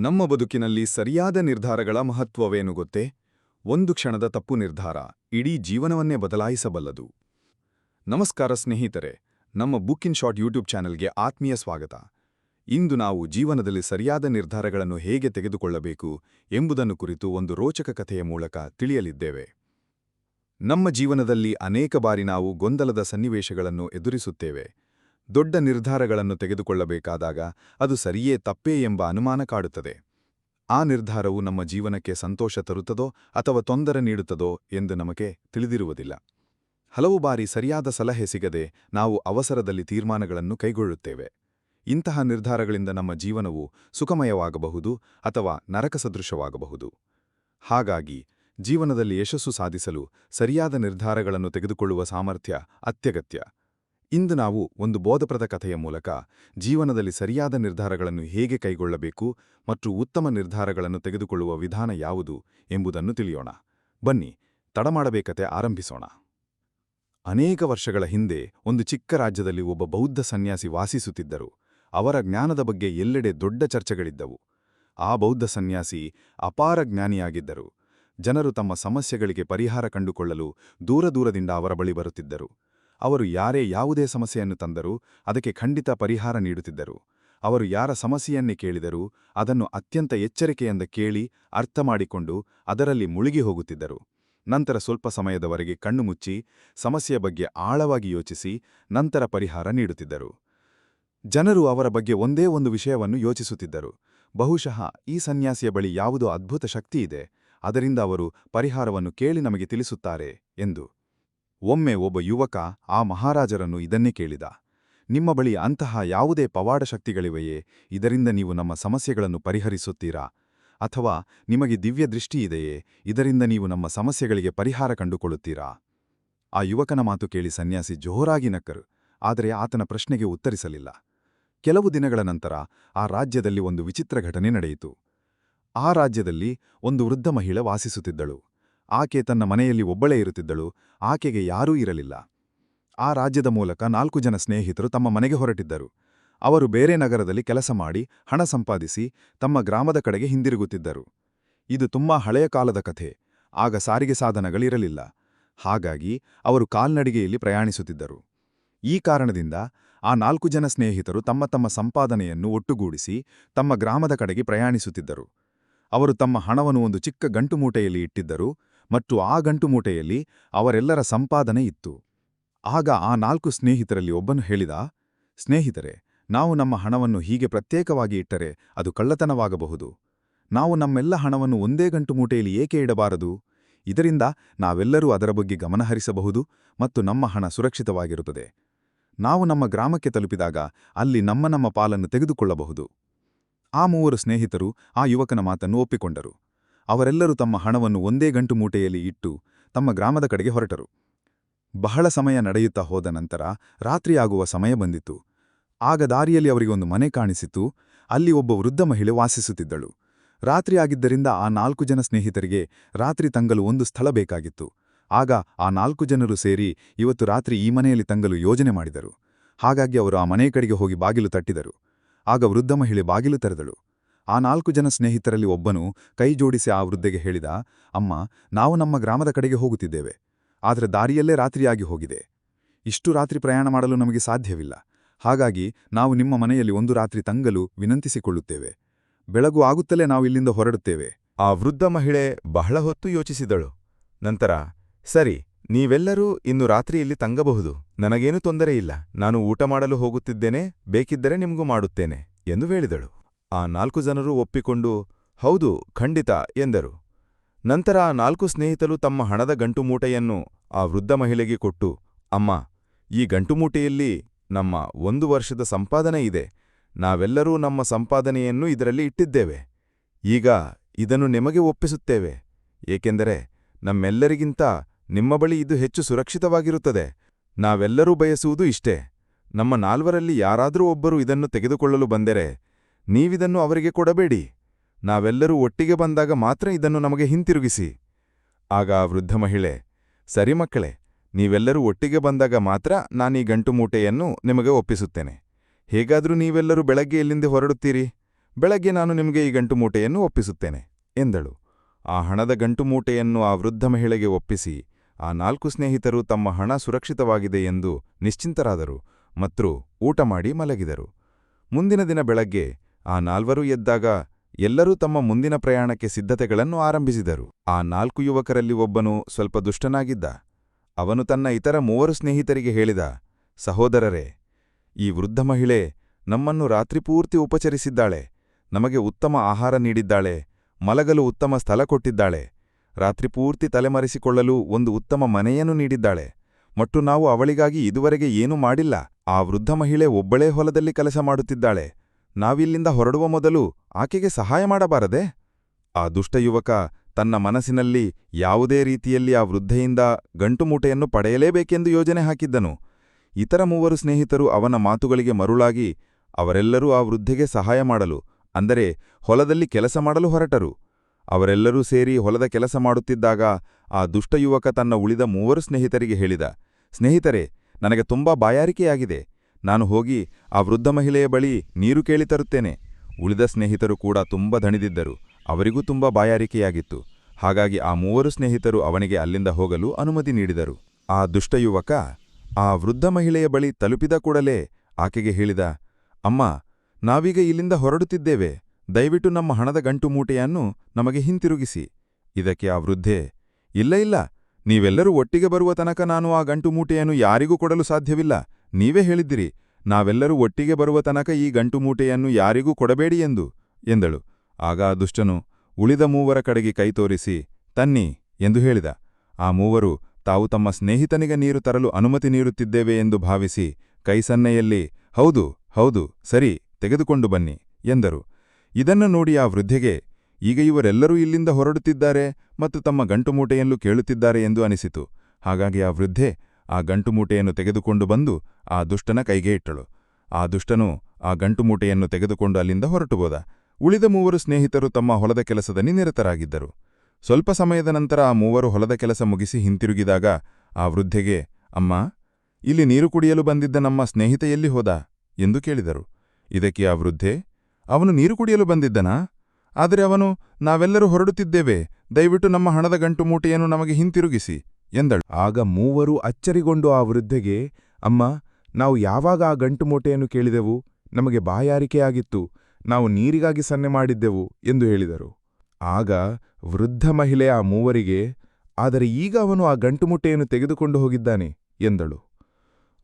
ನಮ್ಮ ಬದುಕಿನಲ್ಲಿ ಸರಿಯಾದ ನಿರ್ಧಾರಗಳ ಮಹತ್ವವೇನು ಗೊತ್ತೇ? ಒಂದು ಕ್ಷಣದ ತಪ್ಪು ನಿರ್ಧಾರ, ಇಡೀ ಜೀವನವನ್ನೇ ಬದಲಾಯಿಸಬಲ್ಲದು. ನಮಸ್ಕಾರ ಸ್ನೇಹಿತರೆ, ನಮ್ಮ ಬುಕ್ ಇನ್ ಶಾರ್ಟ್ ಯೂಟ್ಯೂಬ್ ಚಾನೆಲ್ಗೆ ಆತ್ಮೀಯ ಸ್ವಾಗತ. ಇಂದು ನಾವು ಜೀವನದಲ್ಲಿ ಸರಿಯಾದ ನಿರ್ಧಾರಗಳನ್ನು ಹೇಗೆ ತೆಗೆದುಕೊಳ್ಳಬೇಕು ಎಂಬುದನ್ನು ಕುರಿತು ಒಂದು ರೋಚಕ ಕಥೆಯ ಮೂಲಕ ತಿಳಿಯಲಿದ್ದೇವೆ. ನಮ್ಮ ಜೀವನದಲ್ಲಿ ಅನೇಕ ಬಾರಿ ನಾವು ಗೊಂದಲದ ಸನ್ನಿವೇಶಗಳನ್ನು ಎದುರಿಸುತ್ತೇವೆ. ದೊಡ್ಡ ನಿರ್ಧಾರಗಳನ್ನು ತೆಗೆದುಕೊಳ್ಳಬೇಕಾದಾಗ ಅದು ಸರಿಯೇ ತಪ್ಪೇ ಎಂಬ ಅನುಮಾನ ಕಾಡುತ್ತದೆ. ಆ ನಿರ್ಧಾರವು ನಮ್ಮ ಜೀವನಕ್ಕೆ ಸಂತೋಷ ತರುತ್ತದೋ ಅಥವಾ ತೊಂದರೆ ನೀಡುತ್ತದೋ ಎಂದು ನಮಗೆ ತಿಳಿದಿರುವುದಿಲ್ಲ. ಹಲವು ಬಾರಿ ಸರಿಯಾದ ಸಲಹೆ ಸಿಗದೆ ನಾವು ಅವಸರದಲ್ಲಿ ತೀರ್ಮಾನಗಳನ್ನು ಕೈಗೊಳ್ಳುತ್ತೇವೆ. ಇಂತಹ ನಿರ್ಧಾರಗಳಿಂದ ನಮ್ಮ ಜೀವನವು ಸುಖಮಯವಾಗಬಹುದು ಅಥವಾ ನರಕಸದೃಶವಾಗಬಹುದು. ಹಾಗಾಗಿ ಜೀವನದಲ್ಲಿ ಯಶಸ್ಸು ಸಾಧಿಸಲು ಸರಿಯಾದ ನಿರ್ಧಾರಗಳನ್ನು ತೆಗೆದುಕೊಳ್ಳುವ ಸಾಮರ್ಥ್ಯ ಅತ್ಯಗತ್ಯ. ಇಂದು ನಾವು ಒಂದು ಬೋಧಪ್ರದ ಕಥೆಯ ಮೂಲಕ ಜೀವನದಲ್ಲಿ ಸರಿಯಾದ ನಿರ್ಧಾರಗಳನ್ನು ಹೇಗೆ ಕೈಗೊಳ್ಳಬೇಕು ಮತ್ತು ಉತ್ತಮ ನಿರ್ಧಾರಗಳನ್ನು ತೆಗೆದುಕೊಳ್ಳುವ ವಿಧಾನ ಯಾವುದು ಎಂಬುದನ್ನು ತಿಳಿಯೋಣ. ಬನ್ನಿ, ತಡಮಾಡಬೇಕತೆ ಆರಂಭಿಸೋಣ. ಅನೇಕ ವರ್ಷಗಳ ಹಿಂದೆ ಒಂದು ಚಿಕ್ಕ ರಾಜ್ಯದಲ್ಲಿ ಒಬ್ಬ ಬೌದ್ಧ ಸನ್ಯಾಸಿ ವಾಸಿಸುತ್ತಿದ್ದರು. ಅವರ ಜ್ಞಾನದ ಬಗ್ಗೆ ಎಲ್ಲೆಡೆ ದೊಡ್ಡ ಚರ್ಚೆಗಳಿದ್ದವು. ಆ ಬೌದ್ಧ ಸನ್ಯಾಸಿ ಅಪಾರ ಜ್ಞಾನಿಯಾಗಿದ್ದರು. ಜನರು ತಮ್ಮ ಸಮಸ್ಯೆಗಳಿಗೆ ಪರಿಹಾರ ಕಂಡುಕೊಳ್ಳಲು ದೂರದೂರದಿಂದ ಅವರ ಬಳಿ ಬರುತ್ತಿದ್ದರು. ಅವರು ಯಾರೇ ಯಾವುದೇ ಸಮಸ್ಯೆಯನ್ನು ತಂದರೂ ಅದಕ್ಕೆ ಖಂಡಿತ ಪರಿಹಾರ ನೀಡುತ್ತಿದ್ದರು. ಅವರು ಯಾರ ಸಮಸ್ಯೆಯನ್ನೇ ಕೇಳಿದರೂ ಅದನ್ನು ಅತ್ಯಂತ ಎಚ್ಚರಿಕೆಯಿಂದ ಕೇಳಿ ಅರ್ಥ ಮಾಡಿಕೊಂಡು ಅದರಲ್ಲಿ ಮುಳುಗಿ ಹೋಗುತ್ತಿದ್ದರು. ನಂತರ ಸ್ವಲ್ಪ ಸಮಯದವರೆಗೆ ಕಣ್ಣು ಮುಚ್ಚಿ ಸಮಸ್ಯೆಯ ಬಗ್ಗೆ ಆಳವಾಗಿ ಯೋಚಿಸಿ ನಂತರ ಪರಿಹಾರ ನೀಡುತ್ತಿದ್ದರು. ಜನರು ಅವರ ಬಗ್ಗೆ ಒಂದೇ ಒಂದು ವಿಷಯವನ್ನು ಯೋಚಿಸುತ್ತಿದ್ದರು. ಬಹುಶಃ ಈ ಸನ್ಯಾಸಿಯ ಬಳಿ ಯಾವುದೋ ಅದ್ಭುತ ಶಕ್ತಿಯಿದೆ ಅದರಿಂದ ಅವರು ಪರಿಹಾರವನ್ನು ಕೇಳಿ ನಮಗೆ ತಿಳಿಸುತ್ತಾರೆ ಎಂದು. ಒಮ್ಮೆ ಒಬ್ಬ ಯುವಕ ಆ ಮಹಾರಾಜರನ್ನು ಇದನ್ನೇ ಕೇಳಿದ, ನಿಮ್ಮ ಬಳಿ ಅಂತಹ ಯಾವುದೇ ಪವಾಡ ಶಕ್ತಿಗಳಿವೆಯೇ? ಇದರಿಂದ ನೀವು ನಮ್ಮ ಸಮಸ್ಯೆಗಳನ್ನು ಪರಿಹರಿಸುತ್ತೀರಾ? ಅಥವಾ ನಿಮಗೆ ದಿವ್ಯ ದೃಷ್ಟಿಯಿದೆಯೇ ಇದರಿಂದ ನೀವು ನಮ್ಮ ಸಮಸ್ಯೆಗಳಿಗೆ ಪರಿಹಾರ ಕಂಡುಕೊಳ್ಳುತ್ತೀರಾ? ಆ ಯುವಕನ ಮಾತು ಕೇಳಿ ಸನ್ಯಾಸಿ ಜೋರಾಗಿ ನಕ್ಕರು, ಆದರೆ ಆತನ ಪ್ರಶ್ನೆಗೆ ಉತ್ತರಿಸಲಿಲ್ಲ. ಕೆಲವು ದಿನಗಳ ನಂತರ ಆ ರಾಜ್ಯದಲ್ಲಿ ಒಂದು ವಿಚಿತ್ರ ಘಟನೆ ನಡೆಯಿತು. ಆ ರಾಜ್ಯದಲ್ಲಿ ಒಂದು ವೃದ್ಧ ಮಹಿಳೆ ವಾಸಿಸುತ್ತಿದ್ದಳು. ಆಕೆ ತನ್ನ ಮನೆಯಲ್ಲಿ ಒಬ್ಬಳೇ ಇರುತ್ತಿದ್ದಳು, ಆಕೆಗೆ ಯಾರೂ ಇರಲಿಲ್ಲ. ಆ ರಾಜ್ಯದ ಮೂಲಕ ನಾಲ್ಕು ಜನ ಸ್ನೇಹಿತರು ತಮ್ಮ ಮನೆಗೆ ಹೊರಟಿದ್ದರು. ಅವರು ಬೇರೆ ನಗರದಲ್ಲಿ ಕೆಲಸ ಮಾಡಿ, ಹಣ ಸಂಪಾದಿಸಿ, ತಮ್ಮ ಗ್ರಾಮದ ಕಡೆಗೆ ಹಿಂದಿರುಗುತ್ತಿದ್ದರು. ಇದು ತುಂಬಾ ಹಳೆಯ ಕಾಲದ ಕಥೆ, ಆಗ ಸಾರಿಗೆ ಸಾಧನಗಳಿರಲಿಲ್ಲ. ಹಾಗಾಗಿ ಅವರು ಕಾಲ್ನಡಿಗೆಯಲ್ಲಿ ಪ್ರಯಾಣಿಸುತ್ತಿದ್ದರು. ಈ ಕಾರಣದಿಂದ ಆ ನಾಲ್ಕು ಜನ ಸ್ನೇಹಿತರು ತಮ್ಮ ತಮ್ಮ ಸಂಪಾದನೆಯನ್ನು ಒಟ್ಟುಗೂಡಿಸಿ, ತಮ್ಮ ಗ್ರಾಮದ ಕಡೆಗೆ ಪ್ರಯಾಣಿಸುತ್ತಿದ್ದರು. ಅವರು ತಮ್ಮ ಹಣವನ್ನು ಒಂದು ಚಿಕ್ಕ ಗಂಟು ಮೂಟೆಯಲ್ಲಿ ಇಟ್ಟಿದ್ದರು ಮತ್ತು ಆ ಗಂಟು ಮೂಟೆಯಲ್ಲಿ ಅವರೆಲ್ಲರ ಸಂಪಾದನೆ ಇತ್ತು. ಆಗ ಆ ನಾಲ್ಕು ಸ್ನೇಹಿತರಲ್ಲಿ ಒಬ್ಬನು ಹೇಳಿದ, ಸ್ನೇಹಿತರೆ, ನಾವು ನಮ್ಮ ಹಣವನ್ನು ಹೀಗೆ ಪ್ರತ್ಯೇಕವಾಗಿ ಇಟ್ಟರೆ ಅದು ಕಳ್ಳತನವಾಗಬಹುದು. ನಾವು ನಮ್ಮೆಲ್ಲ ಹಣವನ್ನು ಒಂದೇ ಗಂಟು ಮೂಟೆಯಲ್ಲಿ ಏಕೆ ಇಡಬಾರದು? ಇದರಿಂದ ನಾವೆಲ್ಲರೂ ಅದರ ಬಗ್ಗೆ ಗಮನಹರಿಸಬಹುದು ಮತ್ತು ನಮ್ಮ ಹಣ ಸುರಕ್ಷಿತವಾಗಿರುತ್ತದೆ. ನಾವು ನಮ್ಮ ಗ್ರಾಮಕ್ಕೆ ತಲುಪಿದಾಗ ಅಲ್ಲಿ ನಮ್ಮ ನಮ್ಮ ಪಾಲನ್ನು ತೆಗೆದುಕೊಳ್ಳಬಹುದು. ಆ ಮೂವರು ಸ್ನೇಹಿತರು ಆ ಯುವಕನ ಮಾತನ್ನು ಒಪ್ಪಿಕೊಂಡರು. ಅವರೆಲ್ಲರೂ ತಮ್ಮ ಹಣವನ್ನು ಒಂದೇ ಗಂಟು ಮೂಟೆಯಲ್ಲಿ ಇಟ್ಟು ತಮ್ಮ ಗ್ರಾಮದ ಕಡೆಗೆ ಹೊರಟರು. ಬಹಳ ಸಮಯ ನಡೆಯುತ್ತಾ ಹೋದ ನಂತರ ರಾತ್ರಿಯಾಗುವ ಸಮಯ ಬಂದಿತು. ಆಗ ದಾರಿಯಲ್ಲಿ ಅವರಿಗೊಂದು ಮನೆ ಕಾಣಿಸಿತು. ಅಲ್ಲಿ ಒಬ್ಬ ವೃದ್ಧ ಮಹಿಳೆ ವಾಸಿಸುತ್ತಿದ್ದಳು. ರಾತ್ರಿಯಾಗಿದ್ದರಿಂದ ಆ ನಾಲ್ಕು ಜನ ಸ್ನೇಹಿತರಿಗೆ ರಾತ್ರಿ ತಂಗಲು ಒಂದು ಸ್ಥಳ ಬೇಕಾಗಿತ್ತು. ಆಗ ಆ ನಾಲ್ಕು ಜನರು ಸೇರಿ ಇವತ್ತು ರಾತ್ರಿ ಈ ಮನೆಯಲ್ಲಿ ತಂಗಲು ಯೋಜನೆ ಮಾಡಿದರು. ಹಾಗಾಗಿ ಅವರು ಆ ಮನೆ ಕಡೆಗೆ ಹೋಗಿ ಬಾಗಿಲು ತಟ್ಟಿದರು. ಆಗ ವೃದ್ಧ ಮಹಿಳೆ ಬಾಗಿಲು ತೆರೆದಳು. ಆ ನಾಲ್ಕು ಜನ ಸ್ನೇಹಿತರಲ್ಲಿ ಒಬ್ಬನು ಕೈ ಜೋಡಿಸಿ ಆ ವೃದ್ಧೆಗೆ ಹೇಳಿದ, ಅಮ್ಮ, ನಾವು ನಮ್ಮ ಗ್ರಾಮದ ಕಡೆಗೆ ಹೋಗುತ್ತಿದ್ದೇವೆ. ಆದರೆ ದಾರಿಯಲ್ಲೇ ರಾತ್ರಿಯಾಗಿ ಹೋಗಿದೆ. ಇಷ್ಟು ರಾತ್ರಿ ಪ್ರಯಾಣ ಮಾಡಲು ನಮಗೆ ಸಾಧ್ಯವಿಲ್ಲ. ಹಾಗಾಗಿ ನಾವು ನಿಮ್ಮ ಮನೆಯಲ್ಲಿ ಒಂದು ರಾತ್ರಿ ತಂಗಲು ವಿನಂತಿಸಿಕೊಳ್ಳುತ್ತೇವೆ. ಬೆಳಗು ಆಗುತ್ತಲೇ ನಾವು ಇಲ್ಲಿಂದ ಹೊರಡುತ್ತೇವೆ. ಆ ವೃದ್ಧ ಮಹಿಳೆ ಬಹಳ ಹೊತ್ತು ಯೋಚಿಸಿದಳು. ನಂತರ, ಸರಿ, ನೀವೆಲ್ಲರೂ ಇನ್ನು ರಾತ್ರಿ ಇಲ್ಲಿ ತಂಗಬಹುದು. ನನಗೇನು ತೊಂದರೆಯಿಲ್ಲ ನಾನು ಊಟ ಮಾಡಲು ಹೋಗುತ್ತಿದ್ದೇನೆ, ಬೇಕಿದ್ದರೆ ನಿಮಗೂ ಮಾಡುತ್ತೇನೆ, ಎಂದು ಹೇಳಿದಳು. ಆ ನಾಲ್ಕು ಜನರು ಒಪ್ಪಿಕೊಂಡು, ಹೌದು, ಖಂಡಿತ, ಎಂದರು. ನಂತರ ಆ ನಾಲ್ಕು ಸ್ನೇಹಿತರು ತಮ್ಮ ಹಣದ ಗಂಟುಮೂಟೆಯನ್ನು ಆ ವೃದ್ಧ ಮಹಿಳೆಗೆ ಕೊಟ್ಟು, ಅಮ್ಮ, ಈ ಗಂಟುಮೂಟೆಯಲ್ಲಿ ನಮ್ಮ ಒಂದು ವರ್ಷದ ಸಂಪಾದನೆ ಇದೆ. ನಾವೆಲ್ಲರೂ ನಮ್ಮ ಸಂಪಾದನೆಯನ್ನು ಇದರಲ್ಲಿ ಇಟ್ಟಿದ್ದೇವೆ. ಈಗ ಇದನ್ನು ನಿಮಗೆ ಒಪ್ಪಿಸುತ್ತೇವೆ. ಏಕೆಂದರೆ ನಮ್ಮೆಲ್ಲರಿಗಿಂತ ನಿಮ್ಮ ಬಳಿ ಇದು ಹೆಚ್ಚು ಸುರಕ್ಷಿತವಾಗಿರುತ್ತದೆ. ನಾವೆಲ್ಲರೂ ಬಯಸುವುದು ಇಷ್ಟೇ. ನಮ್ಮ ನಾಲ್ವರಲ್ಲಿ ಯಾರಾದರೂ ಒಬ್ಬರು ಇದನ್ನು ತೆಗೆದುಕೊಳ್ಳಲು ಬಂದರೆ ನೀವಿದನ್ನು ಅವರಿಗೆ ಕೊಡಬೇಡಿ. ನಾವೆಲ್ಲರೂ ಒಟ್ಟಿಗೆ ಬಂದಾಗ ಮಾತ್ರ ಇದನ್ನು ನಮಗೆ ಹಿಂತಿರುಗಿಸಿ. ಆಗ ಆ ವೃದ್ಧ ಮಹಿಳೆ, ಸರಿ ಮಕ್ಕಳೇ, ನೀವೆಲ್ಲರೂ ಒಟ್ಟಿಗೆ ಬಂದಾಗ ಮಾತ್ರ ನಾನೀ ಗಂಟು ಮೂಟೆಯನ್ನು ನಿಮಗೆ ಒಪ್ಪಿಸುತ್ತೇನೆ. ಹೇಗಾದರೂ ನೀವೆಲ್ಲರೂ ಬೆಳಗ್ಗೆ ಎಲ್ಲಿಂದ ಹೊರಡುತ್ತೀರಿ? ಬೆಳಗ್ಗೆ ನಾನು ನಿಮಗೆ ಈ ಗಂಟು ಮೂಟೆಯನ್ನು ಒಪ್ಪಿಸುತ್ತೇನೆ, ಎಂದಳು. ಆ ಹಣದ ಗಂಟು ಮೂಟೆಯನ್ನು ಆ ವೃದ್ಧ ಮಹಿಳೆಗೆ ಒಪ್ಪಿಸಿ, ಆ ನಾಲ್ಕು ಸ್ನೇಹಿತರು ತಮ್ಮ ಹಣ ಸುರಕ್ಷಿತವಾಗಿದೆ ಎಂದು ನಿಶ್ಚಿಂತರಾದರು, ಮತ್ತು ಊಟ ಮಾಡಿ ಮಲಗಿದರು. ಮುಂದಿನ ದಿನ ಬೆಳಗ್ಗೆ ಆ ನಾಲ್ವರು ಎದ್ದಾಗ ಎಲ್ಲರೂ ತಮ್ಮ ಮುಂದಿನ ಪ್ರಯಾಣಕ್ಕೆ ಸಿದ್ಧತೆಗಳನ್ನು ಆರಂಭಿಸಿದರು. ಆ ನಾಲ್ಕು ಯುವಕರಲ್ಲಿ ಒಬ್ಬನು ಸ್ವಲ್ಪ ದುಷ್ಟನಾಗಿದ್ದ. ಅವನು ತನ್ನ ಇತರ ಮೂವರು ಸ್ನೇಹಿತರಿಗೆ ಹೇಳಿದ, ಸಹೋದರರೇ, ಈ ವೃದ್ಧ ಮಹಿಳೆ ನಮ್ಮನ್ನು ರಾತ್ರಿಪೂರ್ತಿ ಉಪಚರಿಸಿದ್ದಾಳೆ, ನಮಗೆ ಉತ್ತಮ ಆಹಾರ ನೀಡಿದ್ದಾಳೆ, ಮಲಗಲು ಉತ್ತಮ ಸ್ಥಳ ಕೊಟ್ಟಿದ್ದಾಳೆ ರಾತ್ರಿಪೂರ್ತಿ ತಲೆಮರೆಸಿಕೊಳ್ಳಲು ಒಂದು ಉತ್ತಮ ಮನೆಯನ್ನು ನೀಡಿದ್ದಾಳೆ, ಮತ್ತು ನಾವು ಅವಳಿಗಾಗಿ ಇದುವರೆಗೆ ಏನೂ ಮಾಡಿಲ್ಲ. ಆ ವೃದ್ಧ ಮಹಿಳೆ ಒಬ್ಬಳೇ ಹೊಲದಲ್ಲಿ ಕೆಲಸ ಮಾಡುತ್ತಿದ್ದಾಳೆ ನಾವಿಲ್ಲಿಂದ ಹೊರಡುವ ಮೊದಲು ಆಕೆಗೆ ಸಹಾಯ ಮಾಡಬಾರದೆ? ಆ ದುಷ್ಟ ಯುವಕ ತನ್ನ ಮನಸ್ಸಿನಲ್ಲಿ ಯಾವುದೇ ರೀತಿಯಲ್ಲಿ ಆ ವೃದ್ಧೆಯಿಂದ ಗಂಟುಮೂಟೆಯನ್ನು ಪಡೆಯಲೇಬೇಕೆಂದು ಯೋಜನೆ ಹಾಕಿದ್ದನು. ಇತರ ಮೂವರು ಸ್ನೇಹಿತರು ಅವನ ಮಾತುಗಳಿಗೆ ಮರುಳಾಗಿ ಅವರೆಲ್ಲರೂ ಆ ವೃದ್ಧೆಗೆ ಸಹಾಯ ಮಾಡಲು, ಅಂದರೆ ಹೊಲದಲ್ಲಿ ಕೆಲಸ ಮಾಡಲು ಹೊರಟರು. ಅವರೆಲ್ಲರೂ ಸೇರಿ ಹೊಲದ ಕೆಲಸ ಮಾಡುತ್ತಿದ್ದಾಗ ಆ ದುಷ್ಟ ಯುವಕ ತನ್ನ ಉಳಿದ ಮೂವರು ಸ್ನೇಹಿತರಿಗೆ ಹೇಳಿದ, ಸ್ನೇಹಿತರೆ, ನನಗೆ ತುಂಬಾ ಬಾಯಾರಿಕೆಯಾಗಿದೆ. ನಾನು ಹೋಗಿ ಆ ವೃದ್ಧ ಮಹಿಳೆಯ ಬಳಿ ನೀರು ಕೇಳಿ ತರುತ್ತೇನೆ. ಉಳಿದ ಸ್ನೇಹಿತರು ಕೂಡ ತುಂಬ ದಣಿದಿದ್ದರು. ಅವರಿಗೂ ತುಂಬ ಬಾಯಾರಿಕೆಯಾಗಿತ್ತು. ಹಾಗಾಗಿ ಆ ಮೂವರು ಸ್ನೇಹಿತರು ಅವನಿಗೆ ಅಲ್ಲಿಂದ ಹೋಗಲು ಅನುಮತಿ ನೀಡಿದರು. ಆ ದುಷ್ಟ ಯುವಕ ಆ ವೃದ್ಧ ಮಹಿಳೆಯ ಬಳಿ ತಲುಪಿದ ಕೂಡಲೇ ಆಕೆಗೆ ಹೇಳಿದ, ಅಮ್ಮ, ನಾವೀಗ ಇಲ್ಲಿಂದ ಹೊರಡುತ್ತಿದ್ದೇವೆ. ದಯವಿಟ್ಟು ನಮ್ಮ ಹಣದ ಗಂಟು ಮೂಟೆಯನ್ನು ನಮಗೆ ಹಿಂತಿರುಗಿಸಿ. ಇದಕ್ಕೆ ಆ ವೃದ್ಧೆ, ಇಲ್ಲ ಇಲ್ಲ, ನೀವೆಲ್ಲರೂ ಒಟ್ಟಿಗೆ ಬರುವ ತನಕ ನಾನು ಆ ಗಂಟು ಮೂಟೆಯನ್ನು ಯಾರಿಗೂ ಕೊಡಲು ಸಾಧ್ಯವಿಲ್ಲ. ನೀವೇ ಹೇಳಿದ್ದಿರಿ, ನಾವೆಲ್ಲರೂ ಒಟ್ಟಿಗೆ ಬರುವ ತನಕ ಈ ಗಂಟು ಮೂಟೆಯನ್ನು ಯಾರಿಗೂ ಕೊಡಬೇಡಿ ಎಂದು ಎಂದಳು. ಆಗ ಆ ದುಷ್ಟನು ಉಳಿದ ಮೂವರ ಕಡೆಗೆ ಕೈ ತೋರಿಸಿ, ತನ್ನಿ ಎಂದು ಹೇಳಿದ. ಆ ಮೂವರು ತಾವು ತಮ್ಮ ಸ್ನೇಹಿತನಿಗೆ ನೀರು ತರಲು ಅನುಮತಿ ನೀಡುತ್ತಿದ್ದೇವೆ ಎಂದು ಭಾವಿಸಿ ಕೈಸನ್ನೆಯಲ್ಲಿ ಹೌದು ಹೌದು, ಸರಿ, ತೆಗೆದುಕೊಂಡು ಬನ್ನಿ ಎಂದರು. ಇದನ್ನು ನೋಡಿ ಆ ವೃದ್ಧೆಗೆ, ಈಗ ಇವರೆಲ್ಲರೂ ಇಲ್ಲಿಂದ ಹೊರಡುತ್ತಿದ್ದಾರೆ ಮತ್ತು ತಮ್ಮ ಗಂಟು ಮೂಟೆಯಲ್ಲೂ ಕೇಳುತ್ತಿದ್ದಾರೆ ಎಂದು ಅನಿಸಿತು. ಹಾಗಾಗಿ ಆ ವೃದ್ಧೆ ಆ ಗಂಟುಮೂಟೆಯನ್ನು ತೆಗೆದುಕೊಂಡು ಬಂದು ಆ ದುಷ್ಟನ ಕೈಗೆ ಇಟ್ಟಳು. ಆ ದುಷ್ಟನು ಆ ಗಂಟುಮೂಟೆಯನ್ನು ತೆಗೆದುಕೊಂಡು ಅಲ್ಲಿಂದ ಹೊರಟುಬೋದ ಉಳಿದ ಮೂವರು ಸ್ನೇಹಿತರು ತಮ್ಮ ಹೊಲದ ಕೆಲಸದಲ್ಲಿ ನಿರತರಾಗಿದ್ದರು. ಸ್ವಲ್ಪ ಸಮಯದ ನಂತರ ಆ ಮೂವರು ಹೊಲದ ಕೆಲಸ ಮುಗಿಸಿ ಹಿಂತಿರುಗಿದಾಗ ಆ ವೃದ್ಧೆಗೆ, ಅಮ್ಮ, ಇಲ್ಲಿ ನೀರು ಕುಡಿಯಲು ಬಂದಿದ್ದ ನಮ್ಮ ಸ್ನೇಹಿತ ಎಲ್ಲಿ ಹೋದ? ಎಂದು ಕೇಳಿದರು. ಇದಕ್ಕೆ ಆ ವೃದ್ಧೆ, ಅವನು ನೀರು ಕುಡಿಯಲು ಬಂದಿದ್ದನಾ? ಆದರೆ ಅವನು ನಾವೆಲ್ಲರೂ ಹೊರಡುತ್ತಿದ್ದೇವೆ. ದಯವಿಟ್ಟು ನಮ್ಮ ಹಣದ ಗಂಟು ಮೂಟೆಯನ್ನು ನಮಗೆ ಹಿಂತಿರುಗಿಸಿ. ಎಂದಳು. ಆಗ ಮೂವರು ಅಚ್ಚರಿಗೊಂಡು ಆ ವೃದ್ಧೆಗೆ, ಅಮ್ಮ, ನಾವು ಯಾವಾಗ ಆ ಗಂಟು ಮೂಟೆಯನ್ನು ಕೇಳಿದೆವು? ನಮಗೆ ಬಾಯಾರಿಕೆಯಾಗಿತ್ತು. ನಾವು ನೀರಿಗಾಗಿ ಸನ್ನೆ ಮಾಡಿದ್ದೆವು, ಎಂದು ಹೇಳಿದರು. ಆಗ ವೃದ್ಧ ಮಹಿಳೆ ಆ ಮೂವರಿಗೆ, ಆದರೆ ಈಗ ಅವನು ಆ ಗಂಟು ಮುಟ್ಟೆಯನ್ನು ತೆಗೆದುಕೊಂಡು ಹೋಗಿದ್ದಾನೆ, ಎಂದಳು.